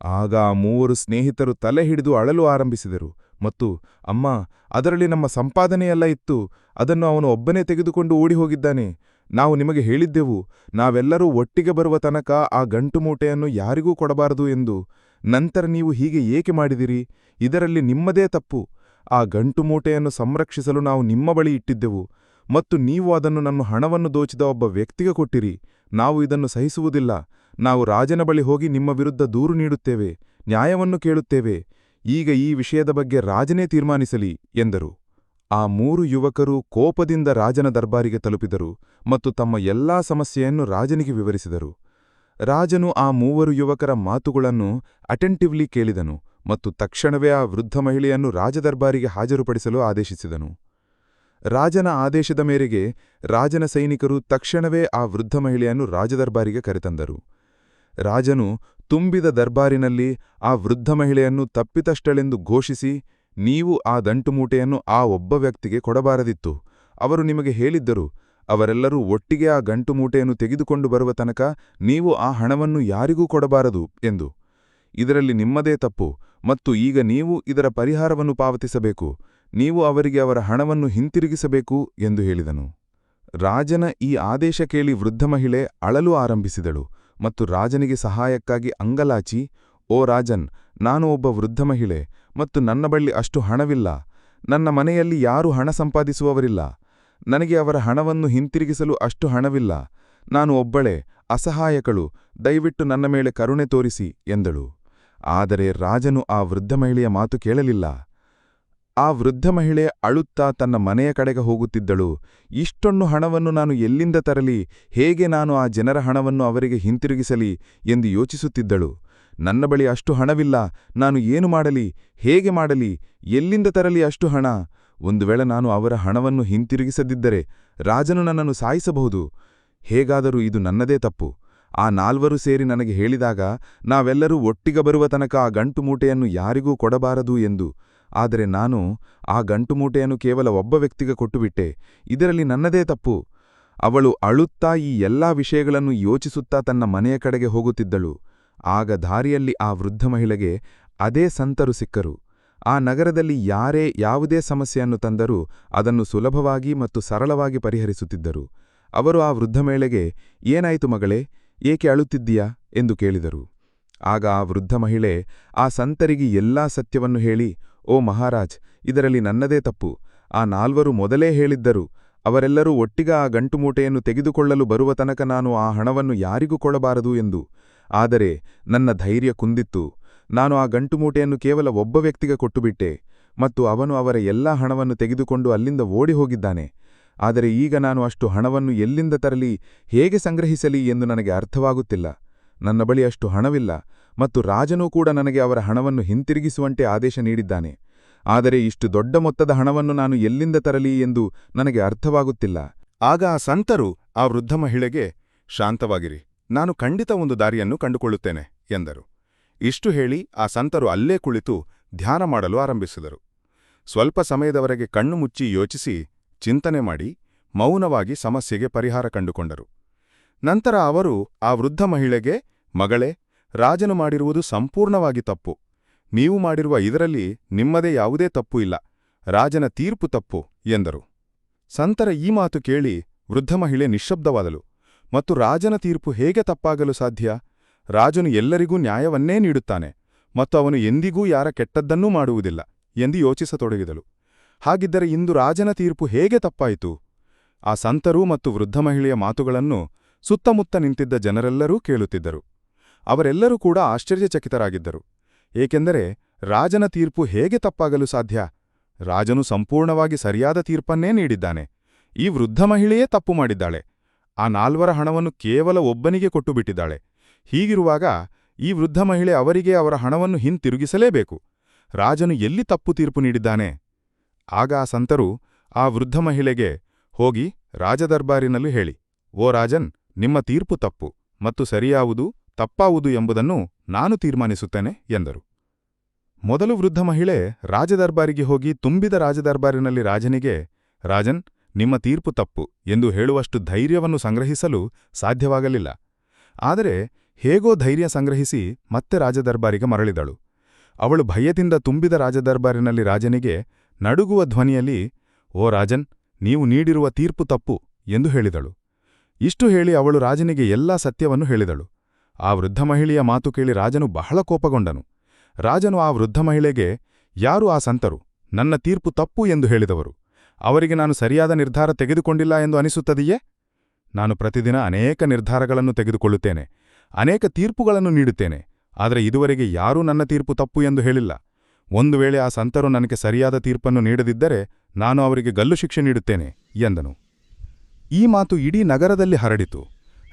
ಆಗ ಆ ಮೂವರು ಸ್ನೇಹಿತರು ತಲೆ ಹಿಡಿದು ಅಳಲು ಆರಂಭಿಸಿದರು ಮತ್ತು, ಅಮ್ಮ, ಅದರಲ್ಲಿ ನಮ್ಮ ಸಂಪಾದನೆಯೆಲ್ಲ ಇತ್ತು. ಅದನ್ನು ಅವನು ಒಬ್ಬನೇ ತೆಗೆದುಕೊಂಡು ಓಡಿ ಹೋಗಿದ್ದಾನೆ. ನಾವು ನಿಮಗೆ ಹೇಳಿದ್ದೆವು, ನಾವೆಲ್ಲರೂ ಒಟ್ಟಿಗೆ ಬರುವ ತನಕ ಆ ಗಂಟು ಮೂಟೆಯನ್ನು ಯಾರಿಗೂ ಕೊಡಬಾರದು ಎಂದು. ನಂತರ ನೀವು ಹೀಗೆ ಏಕೆ ಮಾಡಿದಿರಿ? ಇದರಲ್ಲಿ ನಿಮ್ಮದೇ ತಪ್ಪು. ಆ ಗಂಟು ಮೂಟೆಯನ್ನು ಸಂರಕ್ಷಿಸಲು ನಾವು ನಿಮ್ಮ ಬಳಿ ಇಟ್ಟಿದ್ದೆವು ಮತ್ತು ನೀವು ಅದನ್ನು ನನ್ನ ಹಣವನ್ನು ದೋಚಿದ ಒಬ್ಬ ವ್ಯಕ್ತಿಗೆ ಕೊಟ್ಟಿರಿ. ನಾವು ಇದನ್ನು ಸಹಿಸುವುದಿಲ್ಲ. ನಾವು ರಾಜನ ಬಳಿ ಹೋಗಿ ನಿಮ್ಮ ವಿರುದ್ಧ ದೂರು ನೀಡುತ್ತೇವೆ, ನ್ಯಾಯವನ್ನು ಕೇಳುತ್ತೇವೆ. ಈಗ ಈ ವಿಷಯದ ಬಗ್ಗೆ ರಾಜನೇ ತೀರ್ಮಾನಿಸಲಿ, ಎಂದರು. ಆ ಮೂರು ಯುವಕರು ಕೋಪದಿಂದ ರಾಜನ ದರ್ಬಾರಿಗೆ ತಲುಪಿದರು ಮತ್ತು ತಮ್ಮ ಎಲ್ಲಾ ಸಮಸ್ಯೆಯನ್ನು ರಾಜನಿಗೆ ವಿವರಿಸಿದರು. ರಾಜನು ಆ ಮೂವರು ಯುವಕರ ಮಾತುಗಳನ್ನು ಅಟೆಂಟಿವ್ಲಿ ಕೇಳಿದನು ಮತ್ತು ತಕ್ಷಣವೇ ಆ ವೃದ್ಧ ಮಹಿಳೆಯನ್ನು ರಾಜದರ್ಬಾರಿಗೆ ಹಾಜರುಪಡಿಸಲು ಆದೇಶಿಸಿದನು. ರಾಜನ ಆದೇಶದ ಮೇರೆಗೆ ರಾಜನ ಸೈನಿಕರು ತಕ್ಷಣವೇ ಆ ವೃದ್ಧ ಮಹಿಳೆಯನ್ನು ರಾಜದರ್ಬಾರಿಗೆ ಕರೆತಂದರು. ರಾಜನು ತುಂಬಿದ ದರ್ಬಾರಿನಲ್ಲಿ ಆ ವೃದ್ಧ ಮಹಿಳೆಯನ್ನು ತಪ್ಪಿತಷ್ಟಳೆಂದು ಘೋಷಿಸಿ ನೀವು ಆ ದಂಟುಮೂಟೆಯನ್ನು ಆ ಒಬ್ಬ ವ್ಯಕ್ತಿಗೆ ಕೊಡಬಾರದಿತ್ತು. ಅವರು ನಿಮಗೆ ಹೇಳಿದ್ದರು, ಅವರೆಲ್ಲರೂ ಒಟ್ಟಿಗೆ ಆ ಗಂಟುಮೂಟೆಯನ್ನು ತೆಗೆದುಕೊಂಡು ಬರುವ ತನಕ ನೀವು ಆ ಹಣವನ್ನು ಯಾರಿಗೂ ಕೊಡಬಾರದು, ಎಂದು. ಇದರಲ್ಲಿ ನಿಮ್ಮದೇ ತಪ್ಪು, ಮತ್ತು ಈಗ ನೀವು ಇದರ ಪರಿಹಾರವನ್ನು ಪಾವತಿಸಬೇಕು, ನೀವು ಅವರಿಗೆ ಅವರ ಹಣವನ್ನು ಹಿಂತಿರುಗಿಸಬೇಕು, ಎಂದು ಹೇಳಿದನು. ರಾಜನ ಈ ಆದೇಶ ಕೇಳಿ ವೃದ್ಧ ಮಹಿಳೆ ಅಳಲು ಆರಂಭಿಸಿದಳು, ಮತ್ತು ರಾಜನಿಗೆ ಸಹಾಯಕ್ಕಾಗಿ ಅಂಗಲಾಚಿ ಓ ರಾಜನ್, ನಾನು ಒಬ್ಬ ವೃದ್ಧ ಮಹಿಳೆ ಮತ್ತು ನನ್ನ ಬಳಿ ಅಷ್ಟು ಹಣವಿಲ್ಲ. ನನ್ನ ಮನೆಯಲ್ಲಿ ಯಾರೂ ಹಣ ಸಂಪಾದಿಸುವವರಿಲ್ಲ. ನನಗೆ ಅವರ ಹಣವನ್ನು ಹಿಂತಿರುಗಿಸಲು ಅಷ್ಟು ಹಣವಿಲ್ಲ. ನಾನು ಒಬ್ಬಳೇ, ಅಸಹಾಯಕಳು, ದಯವಿಟ್ಟು ನನ್ನ ಮೇಲೆ ಕರುಣೆ ತೋರಿಸಿ ಎಂದಳು. ಆದರೆ ರಾಜನು ಆ ವೃದ್ಧ ಮಹಿಳೆಯ ಮಾತು ಕೇಳಲಿಲ್ಲ. ಆ ವೃದ್ಧ ಮಹಿಳೆ ಅಳುತ್ತಾ ತನ್ನ ಮನೆಯ ಕಡೆಗೆ ಹೋಗುತ್ತಿದ್ದಳು. ಇಷ್ಟೊಂದು ಹಣವನ್ನು ನಾನು ಎಲ್ಲಿಂದ ತರಲಿ? ಹೇಗೆ ನಾನು ಆ ಜನರ ಹಣವನ್ನು ಅವರಿಗೆ ಹಿಂತಿರುಗಿಸಲಿ ಎಂದು ಯೋಚಿಸುತ್ತಿದ್ದಳು. ನನ್ನ ಬಳಿ ಅಷ್ಟು ಹಣವಿಲ್ಲ, ನಾನು ಏನು ಮಾಡಲಿ, ಹೇಗೆ ಮಾಡಲಿ, ಎಲ್ಲಿಂದ ತರಲಿ ಅಷ್ಟು ಹಣ? ಒಂದು ವೇಳೆ ನಾನು ಅವರ ಹಣವನ್ನು ಹಿಂತಿರುಗಿಸದಿದ್ದರೆ ರಾಜನು ನನ್ನನ್ನು ಸಾಯಿಸಬಹುದು. ಹೇಗಾದರೂ ಇದು ನನ್ನದೇ ತಪ್ಪು. ಆ ನಾಲ್ವರು ಸೇರಿ ನನಗೆ ಹೇಳಿದಾಗ, ನಾವೆಲ್ಲರೂ ಒಟ್ಟಿಗೆ ಬರುವ ತನಕ ಆ ಗಂಟು ಮೂಟೆಯನ್ನು ಯಾರಿಗೂ ಕೊಡಬಾರದು ಎಂದು. ಆದರೆ ನಾನು ಆ ಗಂಟು ಮೂಟೆಯನ್ನು ಕೇವಲ ಒಬ್ಬ ವ್ಯಕ್ತಿಗೆ ಕೊಟ್ಟುಬಿಟ್ಟೆ. ಇದರಲ್ಲಿ ನನ್ನದೇ ತಪ್ಪು. ಅವಳು ಅಳುತ್ತಾ ಈ ಎಲ್ಲಾ ವಿಷಯಗಳನ್ನು ಯೋಚಿಸುತ್ತಾ ತನ್ನ ಮನೆಯ ಕಡೆಗೆ ಹೋಗುತ್ತಿದ್ದಳು. ಆಗ ದಾರಿಯಲ್ಲಿ ಆ ವೃದ್ಧ ಮಹಿಳೆಗೆ ಅದೇ ಸಂತರು ಸಿಕ್ಕರು. ಆ ನಗರದಲ್ಲಿ ಯಾರೇ ಯಾವುದೇ ಸಮಸ್ಯೆಯನ್ನು ತಂದರೂ ಅದನ್ನು ಸುಲಭವಾಗಿ ಮತ್ತು ಸರಳವಾಗಿ ಪರಿಹರಿಸುತ್ತಿದ್ದರು. ಅವರು ಆ ವೃದ್ಧ ಮಹಿಳೆಗೆ, ಏನಾಯಿತು ಮಗಳೇ, ಏಕೆ ಅಳುತ್ತಿದ್ದೀಯಾ? ಎಂದು ಕೇಳಿದರು. ಆಗ ಆ ವೃದ್ಧ ಮಹಿಳೆ, ಆ ಸಂತರಿಗೆ ಎಲ್ಲಾ ಸತ್ಯವನ್ನು ಹೇಳಿ, ಓ ಮಹಾರಾಜ್, ಇದರಲ್ಲಿ ನನ್ನದೇ ತಪ್ಪು. ಆ ನಾಲ್ವರು ಮೊದಲೇ ಹೇಳಿದ್ದರು, ಅವರೆಲ್ಲರೂ ಒಟ್ಟಿಗ ಆ ಗಂಟುಮೂಟೆಯನ್ನು ತೆಗೆದುಕೊಳ್ಳಲು ಬರುವ ತನಕ ನಾನು ಆ ಹಣವನ್ನು ಯಾರಿಗೂ ಕೊಡಬಾರದು ಎಂದು. ಆದರೆ ನನ್ನ ಧೈರ್ಯ ಕುಂದಿತ್ತು. ನಾನು ಆ ಗಂಟುಮೂಟೆಯನ್ನು ಕೇವಲ ಒಬ್ಬ ವ್ಯಕ್ತಿಗೆ ಕೊಟ್ಟುಬಿಟ್ಟೆ ಮತ್ತು ಅವನು ಅವರ ಎಲ್ಲಾ ಹಣವನ್ನು ತೆಗೆದುಕೊಂಡು ಅಲ್ಲಿಂದ ಓಡಿ ಹೋಗಿದ್ದಾನೆ ಆದರೆ ಈಗ ನಾನು ಅಷ್ಟು ಹಣವನ್ನು ಎಲ್ಲಿಂದ ತರಲಿ, ಹೇಗೆ ಸಂಗ್ರಹಿಸಲಿ ಎಂದು ನನಗೆ ಅರ್ಥವಾಗುತ್ತಿಲ್ಲ. ನನ್ನ ಬಳಿ ಅಷ್ಟು ಹಣವಿಲ್ಲ ಮತ್ತು ರಾಜನೂ ಕೂಡ ನನಗೆ ಅವರ ಹಣವನ್ನು ಹಿಂತಿರುಗಿಸುವಂತೆ ಆದೇಶ ನೀಡಿದ್ದಾನೆ. ಆದರೆ ಇಷ್ಟು ದೊಡ್ಡ ಮೊತ್ತದ ಹಣವನ್ನು ನಾನು ಎಲ್ಲಿಂದ ತರಲಿ ಎಂದು ನನಗೆ ಅರ್ಥವಾಗುತ್ತಿಲ್ಲ. ಆಗ ಆ ಸಂತರು ಆ ವೃದ್ಧ ಮಹಿಳೆಗೆ, ಶಾಂತವಾಗಿರಿ. ನಾನು ಖಂಡಿತ ಒಂದು ದಾರಿಯನ್ನು ಕಂಡುಕೊಳ್ಳುತ್ತೇನೆ, ಎಂದರು. ಇಷ್ಟು ಹೇಳಿ ಆ ಸಂತರು ಅಲ್ಲೇ ಕುಳಿತು ಧ್ಯಾನ ಮಾಡಲು ಆರಂಭಿಸಿದರು. ಸ್ವಲ್ಪ ಸಮಯದವರೆಗೆ ಕಣ್ಣು ಮುಚ್ಚಿ ಯೋಚಿಸಿ ಚಿಂತನೆ ಮಾಡಿ ಮೌನವಾಗಿ ಸಮಸ್ಯೆಗೆ ಪರಿಹಾರ ಕಂಡುಕೊಂಡರು. ನಂತರ ಅವರು ಆ ವೃದ್ಧ ಮಹಿಳೆಗೆ, ಮಗಳೇ, ರಾಜನು ಮಾಡಿರುವುದು ಸಂಪೂರ್ಣವಾಗಿ ತಪ್ಪು. ನೀವು ಮಾಡಿರುವ ಇದರಲ್ಲಿ ನಿಮ್ಮದೇ ಯಾವುದೇ ತಪ್ಪು ಇಲ್ಲ. ರಾಜನ ತೀರ್ಪು ತಪ್ಪು, ಎಂದರು. ಸಂತರ ಈ ಮಾತು ಕೇಳಿ ವೃದ್ಧ ಮಹಿಳೆ ನಿಶ್ಶಬ್ದವಾದಳು. ಮತ್ತು ರಾಜನ ತೀರ್ಪು ಹೇಗೆ ತಪ್ಪಾಗಲು ಸಾಧ್ಯ? ರಾಜನು ಎಲ್ಲರಿಗೂ ನ್ಯಾಯವನ್ನೇ ನೀಡುತ್ತಾನೆ, ಮತ್ತು ಅವನು ಎಂದಿಗೂ ಯಾರ ಕೆಟ್ಟದ್ದನ್ನೂ ಮಾಡುವುದಿಲ್ಲ ಎಂದು ಯೋಚಿಸತೊಡಗಿದಳು. ಹಾಗಿದ್ದರೆ ಇಂದು ರಾಜನ ತೀರ್ಪು ಹೇಗೆ ತಪ್ಪಾಯಿತು? ಆ ಸಂತರು ಮತ್ತು ವೃದ್ಧ ಮಹಿಳೆಯ ಮಾತುಗಳನ್ನು ಸುತ್ತಮುತ್ತ ನಿಂತಿದ್ದ ಜನರೆಲ್ಲರೂ ಕೇಳುತ್ತಿದ್ದರು. ಅವರೆಲ್ಲರೂ ಕೂಡ ಆಶ್ಚರ್ಯಚಕಿತರಾಗಿದ್ದರು. ಏಕೆಂದರೆ ರಾಜನ ತೀರ್ಪು ಹೇಗೆ ತಪ್ಪಾಗಲು ಸಾಧ್ಯ? ರಾಜನು ಸಂಪೂರ್ಣವಾಗಿ ಸರಿಯಾದ ತೀರ್ಪನ್ನೇ ನೀಡಿದ್ದಾನೆ. ಈ ವೃದ್ಧ ಮಹಿಳೆಯೇ ತಪ್ಪು ಮಾಡಿದ್ದಾಳೆ. ಆ ನಾಲ್ವರ ಹಣವನ್ನು ಕೇವಲ ಒಬ್ಬನಿಗೆ ಕೊಟ್ಟುಬಿಟ್ಟಿದ್ದಾಳೆ. ಹೀಗಿರುವಾಗ ಈ ವೃದ್ಧ ಮಹಿಳೆ ಅವರಿಗೆ ಅವರ ಹಣವನ್ನು ಹಿಂತಿರುಗಿಸಲೇಬೇಕು. ರಾಜನು ಎಲ್ಲಿ ತಪ್ಪು ತೀರ್ಪು ನೀಡಿದ್ದಾನೆ? ಆಗ ಆ ಸಂತರು ಆ ವೃದ್ಧ ಮಹಿಳೆಗೆ, ಹೋಗಿ ರಾಜದರ್ಬಾರಿನಲ್ಲಿ ಹೇಳಿ. ಓ ರಾಜನ್, ನಿಮ್ಮ ತೀರ್ಪು ತಪ್ಪು ಮತ್ತು ಸರಿಯಾವುದು ತಪ್ಪಾವುದು ಎಂಬುದನ್ನು ನಾನು ತೀರ್ಮಾನಿಸುತ್ತೇನೆ ಎಂದರು. ಮೊದಲು ವೃದ್ಧ ಮಹಿಳೆ ರಾಜದರ್ಬಾರಿಗೆ ಹೋಗಿ ತುಂಬಿದ ರಾಜದರ್ಬಾರಿನಲ್ಲಿ ರಾಜನಿಗೆ, ರಾಜನ್ ನಿಮ್ಮ ತೀರ್ಪು ತಪ್ಪು ಎಂದು ಹೇಳುವಷ್ಟು ಧೈರ್ಯವನ್ನು ಸಂಗ್ರಹಿಸಲು ಸಾಧ್ಯವಾಗಲಿಲ್ಲ. ಆದರೆ ಹೇಗೋ ಧೈರ್ಯ ಸಂಗ್ರಹಿಸಿ ಮತ್ತೆ ರಾಜದರ್ಬಾರಿಗೆ ಮರಳಿದಳು. ಅವಳು ಭಯದಿಂದ ತುಂಬಿದ ರಾಜದರ್ಬಾರಿನಲ್ಲಿ ರಾಜನಿಗೆ, ನಡುಗುವ ಧ್ವನಿಯಲ್ಲಿ, ಓ ರಾಜನ್, ನೀವು ನೀಡಿರುವ ತೀರ್ಪು ತಪ್ಪು ಎಂದು ಹೇಳಿದಳು. ಇಷ್ಟು ಹೇಳಿ ಅವಳು ರಾಜನಿಗೆ ಎಲ್ಲಾ ಸತ್ಯವನ್ನು ಹೇಳಿದಳು. ಆ ವೃದ್ಧ ಮಹಿಳೆಯ ಮಾತು ಕೇಳಿ ರಾಜನು ಬಹಳ ಕೋಪಗೊಂಡನು. ರಾಜನು ಆ ವೃದ್ಧ ಮಹಿಳೆಗೆ, ಯಾರು ಆ ಸಂತರು? ನನ್ನ ತೀರ್ಪು ತಪ್ಪು ಎಂದು ಹೇಳಿದವರು. ಅವರಿಗೆ ನಾನು ಸರಿಯಾದ ನಿರ್ಧಾರ ತೆಗೆದುಕೊಂಡಿಲ್ಲ ಎಂದು ಅನಿಸುತ್ತದೆಯೇ? ನಾನು ಪ್ರತಿದಿನ ಅನೇಕ ನಿರ್ಧಾರಗಳನ್ನು ತೆಗೆದುಕೊಳ್ಳುತ್ತೇನೆ, ಅನೇಕ ತೀರ್ಪುಗಳನ್ನು ನೀಡುತ್ತೇನೆ, ಆದರೆ ಇದುವರೆಗೆ ಯಾರೂ ನನ್ನ ತೀರ್ಪು ತಪ್ಪು ಎಂದು ಹೇಳಿಲ್ಲ. ಒಂದು ವೇಳೆ ಆ ಸಂತರು ನನಗೆ ಸರಿಯಾದ ತೀರ್ಪನ್ನು ನೀಡದಿದ್ದರೆ ನಾನು ಅವರಿಗೆ ಗಲ್ಲು ಶಿಕ್ಷೆ ನೀಡುತ್ತೇನೆ, ಎಂದನು. ಈ ಮಾತು ಇಡೀ ನಗರದಲ್ಲಿ ಹರಡಿತು.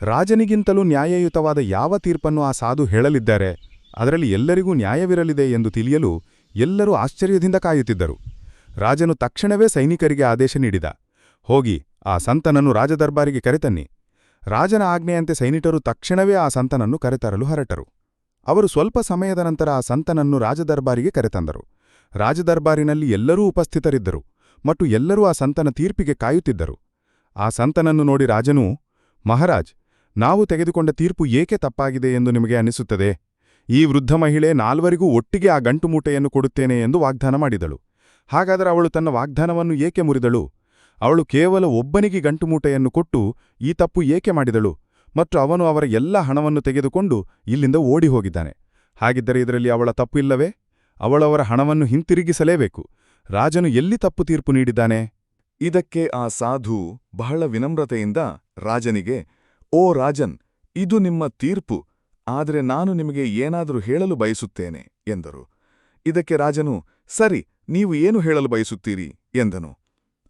ರಾಜನಿಗಿಂತಲೂ ನ್ಯಾಯಯುತವಾದ ಯಾವ ತೀರ್ಪನ್ನು ಆ ಸಾಧು ಹೇಳಲಿದ್ದಾರೆ, ಅದರಲ್ಲಿ ಎಲ್ಲರಿಗೂ ನ್ಯಾಯವಿರಲಿದೆ ಎಂದು ತಿಳಿಯಲು ಎಲ್ಲರೂ ಆಶ್ಚರ್ಯದಿಂದ ಕಾಯುತ್ತಿದ್ದರು. ರಾಜನು ತಕ್ಷಣವೇ ಸೈನಿಕರಿಗೆ ಆದೇಶ ನೀಡಿದ. ಹೋಗಿ, ಆ ಸಂತನನ್ನು ರಾಜದರ್ಬಾರಿಗೆ ಕರೆತನ್ನಿ. ರಾಜನ ಆಜ್ಞೆಯಂತೆ ಸೈನಿಕರು ತಕ್ಷಣವೇ ಆ ಸಂತನನ್ನು ಕರೆತರಲು ಹೊರಟರು. ಅವರು ಸ್ವಲ್ಪ ಸಮಯದ ನಂತರ ಆ ಸಂತನನ್ನು ರಾಜದರ್ಬಾರಿಗೆ ಕರೆತಂದರು. ರಾಜದರ್ಬಾರಿನಲ್ಲಿ ಎಲ್ಲರೂ ಉಪಸ್ಥಿತರಿದ್ದರು ಮತ್ತು ಎಲ್ಲರೂ ಆ ಸಂತನ ತೀರ್ಪಿಗೆ ಕಾಯುತ್ತಿದ್ದರು. ಆ ಸಂತನನ್ನು ನೋಡಿ ರಾಜನು, ಮಹಾರಾಜ್, ನಾವು ತೆಗೆದುಕೊಂಡ ತೀರ್ಪು ಏಕೆ ತಪ್ಪಾಗಿದೆ ಎಂದು ನಿಮಗೆ ಅನಿಸುತ್ತದೆ? ಈ ವೃದ್ಧ ಮಹಿಳೆ ನಾಲ್ವರಿಗೂ ಒಟ್ಟಿಗೆ ಆ ಗಂಟು ಮೂಟೆಯನ್ನು ಕೊಡುತ್ತೇನೆ ಎಂದು ವಾಗ್ದಾನ ಮಾಡಿದಳು. ಹಾಗಾದರೆ ಅವಳು ತನ್ನ ವಾಗ್ದಾನವನ್ನು ಏಕೆ ಮುರಿದಳು? ಅವಳು ಕೇವಲ ಒಬ್ಬನಿಗೆ ಗಂಟುಮೂಟೆಯನ್ನು ಕೊಟ್ಟು ಈ ತಪ್ಪು ಏಕೆ ಮಾಡಿದಳು? ಮತ್ತು ಅವನು ಅವರ ಎಲ್ಲ ಹಣವನ್ನು ತೆಗೆದುಕೊಂಡು ಇಲ್ಲಿಂದ ಓಡಿ ಹೋಗಿದ್ದಾನೆ ಹಾಗಿದ್ದರೆ ಇದರಲ್ಲಿ ಅವಳ ತಪ್ಪು ಇಲ್ಲವೇ? ಅವಳವರ ಹಣವನ್ನು ಹಿಂತಿರುಗಿಸಲೇಬೇಕು. ರಾಜನು ಎಲ್ಲಿ ತಪ್ಪು ತೀರ್ಪು ನೀಡಿದ್ದಾನೆ? ಇದಕ್ಕೆ ಆ ಸಾಧು ಬಹಳ ವಿನಮ್ರತೆಯಿಂದ ರಾಜನಿಗೆ, ಓ ರಾಜನ್, ಇದು ನಿಮ್ಮ ತೀರ್ಪು, ಆದರೆ ನಾನು ನಿಮಗೆ ಏನಾದರೂ ಹೇಳಲು ಬಯಸುತ್ತೇನೆ, ಎಂದರು. ಇದಕ್ಕೆ ರಾಜನು, ಸರಿ ನೀವು ಏನು ಹೇಳಲು ಬಯಸುತ್ತೀರಿ? ಎಂದನು.